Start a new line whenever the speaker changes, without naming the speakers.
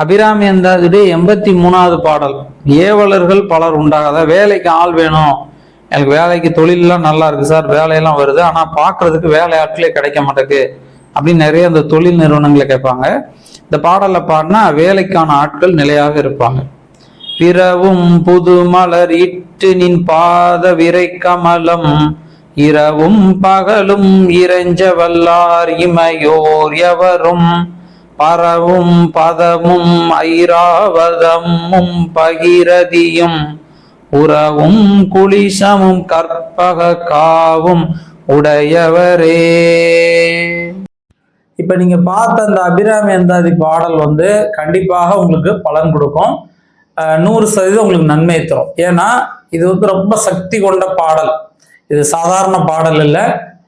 அபிராமி அந்தாதியுடைய எண்பத்தி மூணாவது பாடல். ஏவலர்கள் பலர் உண்டாகாத வேலைக்கு ஆள் வேணும். எனக்கு வேலைக்கு தொழிலெல்லாம் நல்லா இருக்குது சார் வேலையெல்லாம் வருது. ஆனால் பார்க்குறதுக்கு வேலை ஆட்களே கிடைக்க மாட்டேங்குது அப்படின்னு நிறைய அந்த தொழில் நிறுவனங்களை கேட்பாங்க. இந்த பாடலில் பாடினா வேலைக்கான ஆட்கள் நிலையாக இருப்பாங்க. பிறவும் புது மலர் இட்டு நின் பாத விரை கமலம். இரவும் பகலும் இறைஞ்ச வல்லார் இமையோர் எவரும் பரவும் பதமும் ஐராவதமும் பகிரதியும். உறவும் குளிசமும் கற்பக காவும் உடையவரே. இப்ப நீங்க பார்த்த அந்த அபிராமி அந்தாதி பாடல் வந்து கண்டிப்பாக உங்களுக்கு பலன் கொடுக்கும். நூறு சதவீதம் உங்களுக்கு நன்மை தரும். ஏன்னா இது வந்து ரொம்ப சக்தி கொண்ட பாடல். இது சாதாரண பாடல் இல்லை.